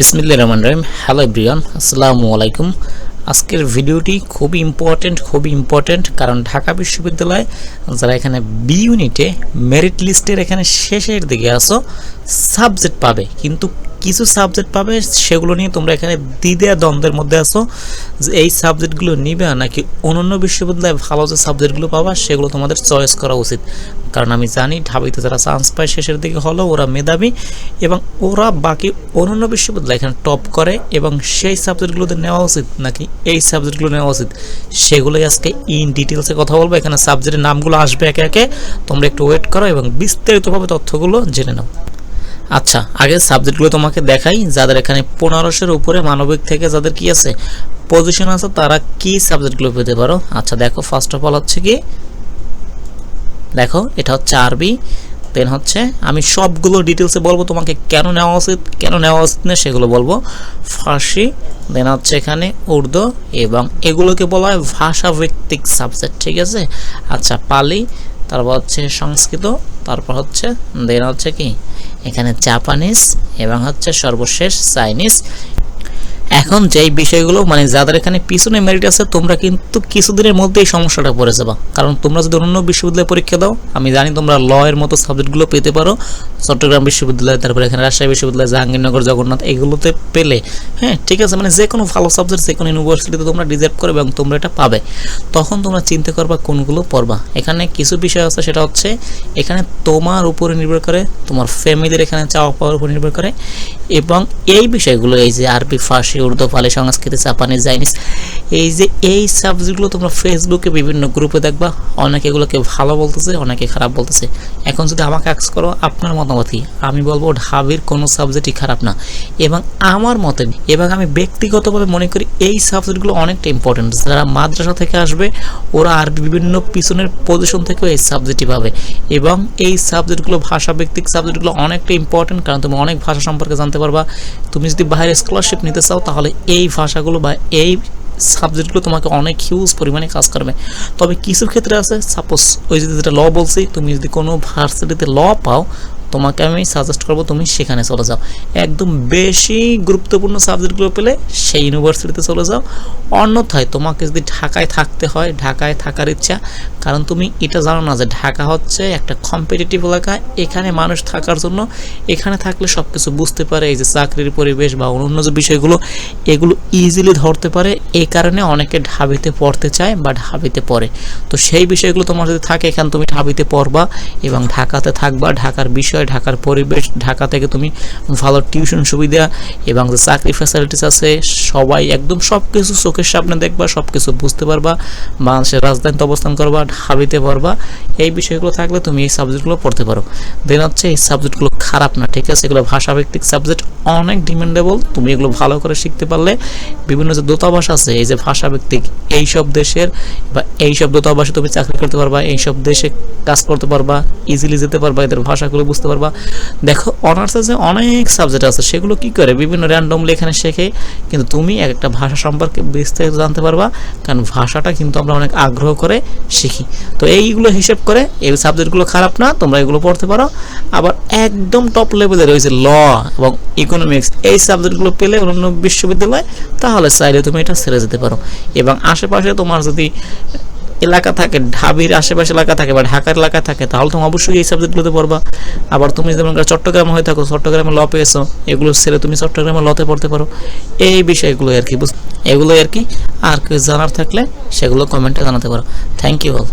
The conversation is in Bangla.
বিসমিল্লা রহমান রহিম। হ্যালো ব্রিয়ান আসসালামু আলাইকুম। আজকের ভিডিওটি খুবই ইম্পর্টেন্ট খুবই ইম্পর্টেন্ট কারণ ঢাকা বিশ্ববিদ্যালয় যারা এখানে বি ইউনিটে মেরিট লিস্টের এখানে শেষের দিকে আসো সাবজেক্ট পাবে। কিন্তু কিছু সাবজেক্ট পাবে, সেগুলো নিয়ে তোমরা এখানে দ্বিধা দ্বন্দ্বের মধ্যে আসো যে এই সাবজেক্টগুলো নিবে নাকি অন্যান্য বিশ্ববিদ্যালয়ে ভালো যে সাবজেক্টগুলো পাবা, সেগুলো তোমাদের চয়েস করা উচিত। কারণ আমি জানি ঢাবিতে যারা চান্স পায়, শেষের দিকে হলো ওরা মেধাবী এবং ওরা বাকি অন্যান্য বিশ্ববিদ্যালয় এখানে টপ করে এবং সেই সাবজেক্টগুলোতে নেওয়া উচিত নাকি এই সাবজেক্টগুলো নেওয়া উচিত, সেগুলোই আজকে ইন ডিটেলসে কথা বলব। এখানে সাবজেক্টের নামগুলো আসবে একে একে, তোমরা একটু ওয়েট করো এবং বিস্তারিতভাবে তথ্যগুলো জেনে নাও। আচ্ছা আগে সাবজেক্টগুলো তোমাকে দেখাই, যাদের এখানে পনেরোশোর উপরে মানবিক থেকে যাদের কি আছে পজিশন আছে, তারা কি সাবজেক্টগুলো পেতে পারো? আচ্ছা দেখো ফার্স্ট অফ অল হচ্ছে কি, দেখো, এটা হচ্ছে আরবি দেন হচ্ছে, আমি সবগুলো ডিটেলসে বলব, তোমাকে কেন নেওয়া উচিত, কেন নেওয়া উচিত না সেগুলো বলব। ফার্সি দেন হচ্ছে এখানে উর্দু, এবং এগুলোকে বলা হয় ভাষাভিত্তিক সাবজেক্ট ঠিক আছে? আচ্ছা পালি তারপর হচ্ছে সংস্কৃত তারপর হচ্ছে দেন হচ্ছে কি? এখানে জাপানিজ এবং হচ্ছে সর্বশেষ চাইনিজ এখন যেই বিষয়গুলো মানে যাদের এখানে পিছনে মেরিট আছে, তোমরা কিন্তু কিছুদিনের মধ্যেই সমস্যাটা পড়ে যাবা। কারণ তোমরা যদি অন্য বিশ্ববিদ্যালয়ে পরীক্ষা দাও, আমি জানি তোমরা ল এর মতো সাবজেক্টগুলো পেতে পারো। চট্টগ্রাম বিশ্ববিদ্যালয়, তারপরে এখানে রাজশাহী বিশ্ববিদ্যালয়, জাহাঙ্গীরনগর, জগন্নাথ, এগুলোতে পেলে হ্যাঁ ঠিক আছে মানে যে কোনো ভালো সাবজেক্ট যে কোনো ইউনিভার্সিটিতে তোমরা ডিজার্ভ করবে এবং তোমরা এটা পাবে। তখন তোমরা চিন্তা করবা কোনগুলো পড়বা। এখানে কিছু বিষয় আছে, সেটা হচ্ছে, এখানে তোমার উপরে নির্ভর করে, তোমার ফ্যামিলির এখানে চাওয়া পাওয়ার উপর নির্ভর করে, এবং এই বিষয়গুলো, এই যে আরবি ফার্সি উর্দু পালি সংস্কৃত, জাপানিজ, চাইনিজ, এই যে এই সাবজেক্টগুলো তোমরা ফেসবুকে বিভিন্ন গ্রুপে দেখবা, অনেকে এগুলোকে ভালো বলতেছে, অনেকে খারাপ বলতেছে। এখন যদি আমাকে অ্যাক্স করো, আপনার মতামত কি আমি বলব, ঢাবির কোনো সাবজেক্টই খারাপ না। এবং আমার মতে, এবং আমি ব্যক্তিগতভাবে মনে করি, এই সাবজেক্টগুলো অনেকটা ইম্পর্টেন্ট যারা মাদ্রাসা থেকে আসবে, ওরা আর বিভিন্ন পিছনের পজিশন থেকেও এই সাবজেক্টই পাবে। এবং এই সাবজেক্টগুলো ভাষা ভিত্তিক সাবজেক্টগুলো অনেকটা ইম্পর্টেন্ট কারণ তুমি অনেক ভাষা সম্পর্কে জানতে পারবা। তুমি যদি বাইরে স্কলারশিপ নিতে চাও তাহলে এই ভাষাগুলো বা এই সাবজেক্টগুলো তোমাকে অনেক হিউজ পরিমাণে কাজ করবে। তবে কিছু ক্ষেত্রে আছে সাপোজ ওই যদি যেটা ল বলছি, তুমি যদি কোনো ভার্সিটিতে ল পাও তোমাকে আমি সাজেস্ট করব তুমি সেখানে চলে যাও। একদম বেশি গুরুত্বপূর্ণ সাবজেক্টগুলো পেলে সেই ইউনিভার্সিটিতে চলে যাও। অন্যথায় তোমাকে যদি ঢাকায় থাকতে হয়, ঢাকায় থাকার ইচ্ছা, কারণ তুমি এটা জানো না যে ঢাকা হচ্ছে একটা কম্পিটিটিভ এলাকা। এখানে মানুষ থাকার জন্য এখানে থাকলে সব কিছু বুঝতে পারে, এই যে চাকরির পরিবেশ বা অন্য যে বিষয়গুলো, এগুলো ইজিলি ধরতে পারে। এই কারণে অনেকে ঢাবিতে পড়তে চায় বা ঢাবিতে পড়ে। তো সেই বিষয়গুলো তোমার যদি থাকে, এখানে তুমি ঢাবিতে পড়বা এবং ঢাকাতে থাকবা। ঢাকার বিষয় ঢাকার পরিবেশ, ঢাকা থেকে তুমি ভালো টিউশন সুবিধা এবং যে চাকরি ফ্যাসিলিটিস আছে, সবাই একদম সব কিছু চোখের সামনে দেখবা সব কিছু বুঝতে পারবা, বাংলাদেশের রাজধানীতে অবস্থান করবা, ঢাবিতে পারবা এই বিষয়গুলো থাকলে তুমি এই সাবজেক্টগুলো পড়তে পারো। দেন হচ্ছে এই সাবজেক্টগুলো খারাপ না, ঠিক আছে? এগুলো ভাষাভিত্তিক সাবজেক্ট অনেক ডিমান্ডেবল তুমি এগুলো ভালো করে শিখতে পারলে বিভিন্ন যে দূতাবাস আছে, এই যে ভাষাভিত্তিক, এইসব দেশের বা এইসব দূতাবাসে তুমি চাকরি করতে পারবা, এইসব দেশে কাজ করতে পারবা ইজিলি যেতে পারবা, এদের ভাষাগুলো বুঝতে পারবা। দেখো অনার্সে যে অনেক সাবজেক্ট আছে, সেগুলো কি করে? বিভিন্ন র্যান্ডমলি এখানে শেখে, কিন্তু তুমি একটা ভাষা সম্পর্কে বিস্তারিত জানতে পারবা, কারণ ভাষাটা কিন্তু আমরা অনেক আগ্রহ করে শিখি। তো এইগুলো হিসেব করে, এই সাবজেক্টগুলো খারাপ না, তোমরা এগুলো পড়তে পারো। আবার একদম টপ লেভেলে রয়েছে ল এবং ইকোনমিক্স এই সাবজেক্টগুলো পেলে অন্য বিশ্ববিদ্যালয়, তাহলে চাইলে তুমি এটা ছেড়ে যেতে পারো। এবং আশেপাশে তোমার যদি এলাকা থাকে, ঢাবির আশেপাশে এলাকা থাকে বা ঢাকার এলাকা থাকে, তাহলে তুমি অবশ্যই এই সাবজেক্টগুলোতে পড়বা। আবার তুমি যেমন চট্টগ্রাম হয়ে থাকো, চট্টগ্রামে ল পেয়েছ, এগুলো ছেড়ে তুমি চট্টগ্রামে লতে পড়তে পারো। এই বিষয়গুলো আর কি এগুলো আর কি। আর কেউ জানার থাকলে সেগুলো কমেন্টে জানাতে পারো। Thank you all